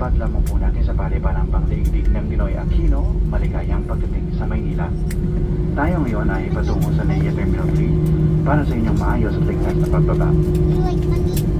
Tapat lamang po natin sa paliparang pangdaigdig ng Ninoy Aquino, maligayang pagdating sa Maynila. Tayo ngayon ay patungo sa NAIA Terminal 3 para sa inyong maayos at ligtas na pagbaba. You like money?